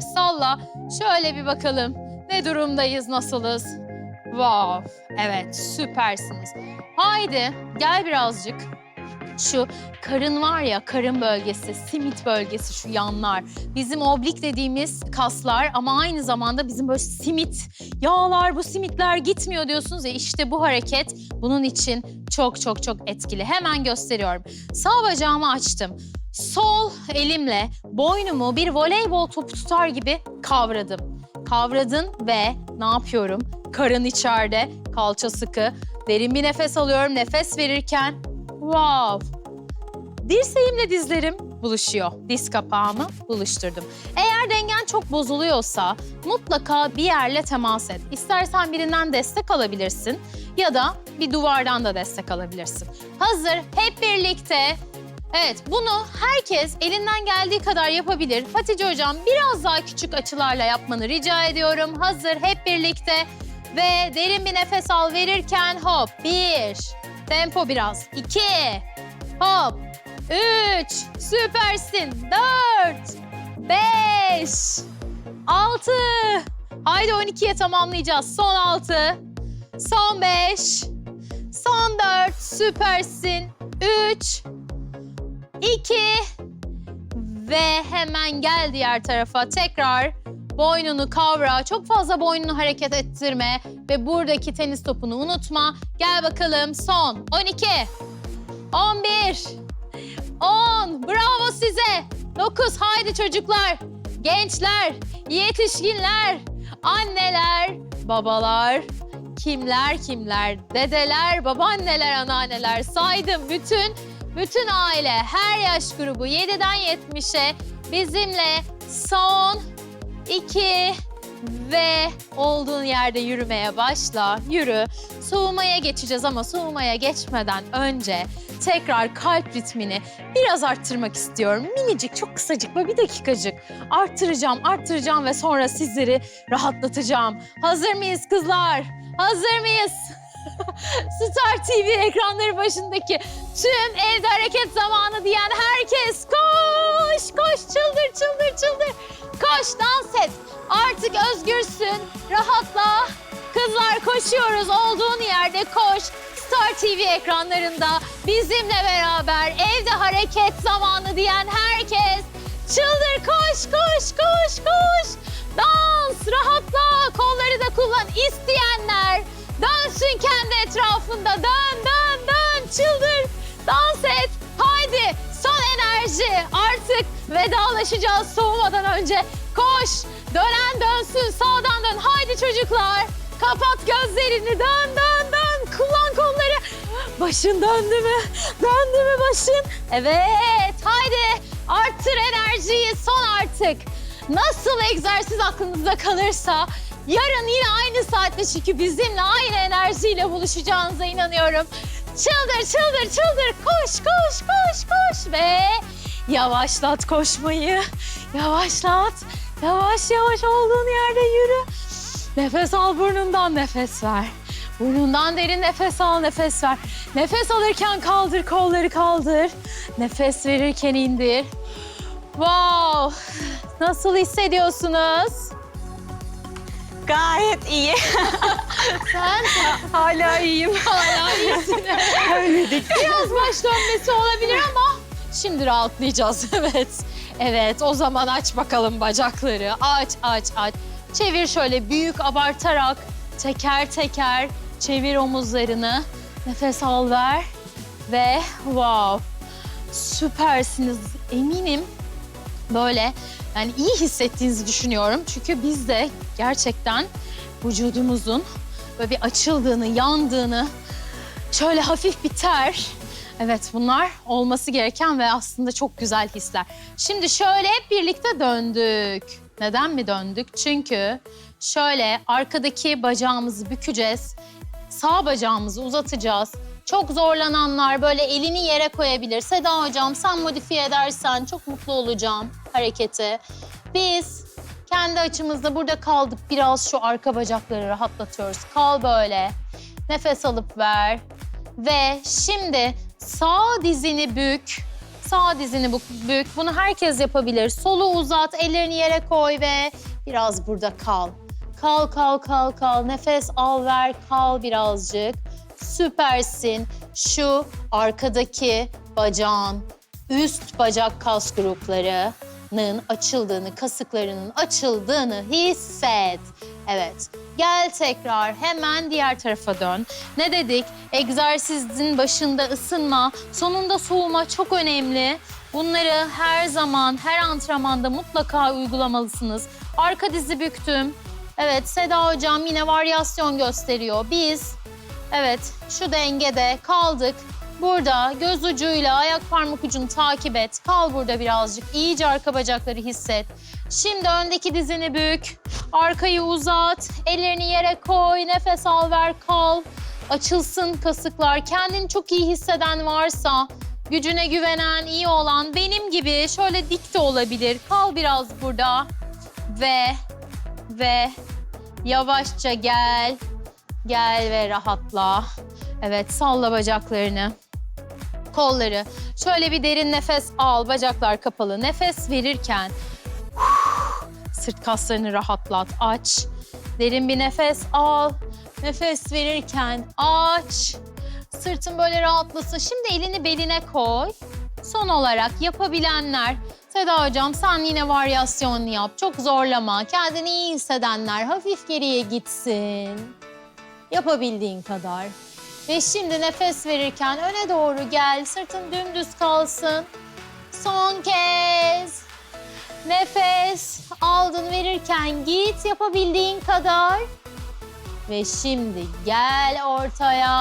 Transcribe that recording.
Salla. Şöyle bir bakalım. Ne durumdayız, nasılız? Wow. Evet, süpersiniz. Haydi gel birazcık. Şu karın var ya, karın bölgesi, simit bölgesi şu yanlar. Bizim oblik dediğimiz kaslar ama aynı zamanda bizim böyle simit yağlar, bu simitler gitmiyor diyorsunuz ya işte bu hareket bunun için çok çok çok etkili. Hemen gösteriyorum. Sağ bacağımı açtım. Sol elimle boynumu bir voleybol topu tutar gibi kavradım. Kavradın ve ne yapıyorum? Karın içeride, kalça sıkı. Derin bir nefes alıyorum. Nefes verirken wow. Dirseğimle dizlerim buluşuyor. Diz kapağımı buluşturdum. Eğer dengen çok bozuluyorsa mutlaka bir yerle temas et. İstersen birinden destek alabilirsin ya da bir duvardan da destek alabilirsin. Hazır, hep birlikte Evet, bunu herkes elinden geldiği kadar yapabilir. Hatice Hocam biraz daha küçük açılarla yapmanı rica ediyorum. Hazır, hep birlikte. Ve derin bir nefes al verirken hop. Bir, tempo biraz. İki, hop. Üç, süpersin. Dört, beş, altı. Haydi 12'ye tamamlayacağız. Son altı, son beş, son dört, süpersin. Üç, İki. Ve hemen gel diğer tarafa. Tekrar boynunu kavra. Çok fazla boynunu hareket ettirme. Ve buradaki tenis topunu unutma. Gel bakalım. Son. 12, 11, 10. Bravo size. 9 haydi çocuklar, gençler, yetişkinler, anneler, babalar, kimler kimler, dedeler, babaanneler, anneanneler. Saydım bütün bütün aile, her yaş grubu 7'den 70'e bizimle son 2 ve olduğun yerde yürümeye başla. Yürü. Soğumaya geçeceğiz ama soğumaya geçmeden önce tekrar kalp ritmini biraz arttırmak istiyorum. Minicik, çok kısacık böyle bir dakikacık arttıracağım, arttıracağım ve sonra sizleri rahatlatacağım. Hazır mıyız kızlar? Hazır mıyız? Star TV ekranları başındaki tüm evde hareket zamanı diyen herkes koş koş çıldır çıldır çıldır. Koş dans et. Artık özgürsün. Rahatla. Kızlar koşuyoruz. Olduğun yerde koş. Star TV ekranlarında bizimle beraber evde hareket zamanı diyen herkes çıldır koş koş koş koş. Dans rahatla. Kolları da kullan isteyenler Dönsün kendi etrafında. Dön, dön, dön. Çıldır. Dans et. Haydi. Son enerji. Artık vedalaşacağız soğumadan önce. Koş. Dönen dönsün. Sağdan dön. Haydi çocuklar. Kapat gözlerini. Dön, dön, dön. Kullan kolları. Başın döndü mü? Döndü mü başın? Evet. Haydi. Arttır enerjiyi. Son artık. Nasıl egzersiz aklınızda kalırsa Yarın yine aynı saatte çünkü bizimle aynı enerjiyle buluşacağınıza inanıyorum. Çıldır, çıldır, çıldır. Koş, koş, koş, koş ve yavaşlat koşmayı. Yavaşlat. Yavaş yavaş olduğun yerde yürü. Nefes al burnundan nefes ver. Burnundan derin nefes al, nefes ver. Nefes alırken kaldır, kolları kaldır. Nefes verirken indir. Wow! Nasıl hissediyorsunuz? Gayet iyi. Sen Hala iyiyim. hala iyisin. Ölmedik. Biraz baş dönmesi olabilir ama şimdi rahatlayacağız. Evet. Evet o zaman aç bakalım bacakları. Aç aç aç. Çevir şöyle büyük abartarak teker teker çevir omuzlarını. Nefes al ver ve wow. Süpersiniz. Eminim böyle yani iyi hissettiğinizi düşünüyorum. Çünkü biz de gerçekten vücudumuzun böyle bir açıldığını, yandığını, şöyle hafif bir ter. Evet bunlar olması gereken ve aslında çok güzel hisler. Şimdi şöyle hep birlikte döndük. Neden mi döndük? Çünkü şöyle arkadaki bacağımızı bükeceğiz. Sağ bacağımızı uzatacağız. Çok zorlananlar böyle elini yere koyabilir. Seda hocam sen modifiye edersen çok mutlu olacağım hareketi. Biz kendi açımızda burada kaldık. Biraz şu arka bacakları rahatlatıyoruz. Kal böyle. Nefes alıp ver. Ve şimdi sağ dizini bük. Sağ dizini bük. Bunu herkes yapabilir. Solu uzat, ellerini yere koy ve biraz burada kal. Kal, kal, kal, kal. Nefes al, ver, kal birazcık. Süpersin. Şu arkadaki bacağın, üst bacak kas gruplarının açıldığını, kasıklarının açıldığını hisset. Evet. Gel tekrar hemen diğer tarafa dön. Ne dedik? Egzersizin başında ısınma, sonunda soğuma çok önemli. Bunları her zaman, her antrenmanda mutlaka uygulamalısınız. Arka dizi büktüm. Evet, Seda hocam yine varyasyon gösteriyor. Biz, evet, şu dengede kaldık. Burada göz ucuyla ayak parmak ucunu takip et. Kal burada birazcık. İyice arka bacakları hisset. Şimdi öndeki dizini bük. Arkayı uzat. Ellerini yere koy. Nefes al ver kal. Açılsın kasıklar. Kendini çok iyi hisseden varsa, gücüne güvenen, iyi olan benim gibi şöyle dik de olabilir. Kal biraz burada. Ve ve yavaşça gel. Gel ve rahatla. Evet, salla bacaklarını. Kolları. Şöyle bir derin nefes al. Bacaklar kapalı. Nefes verirken sırt kaslarını rahatlat. Aç. Derin bir nefes al. Nefes verirken aç. Sırtın böyle rahatlasın. Şimdi elini beline koy. Son olarak yapabilenler. Seda hocam sen yine varyasyon yap. Çok zorlama. Kendini iyi hissedenler hafif geriye gitsin. Yapabildiğin kadar. Ve şimdi nefes verirken öne doğru gel. Sırtın dümdüz kalsın. Son kez. Nefes aldın verirken git yapabildiğin kadar. Ve şimdi gel ortaya.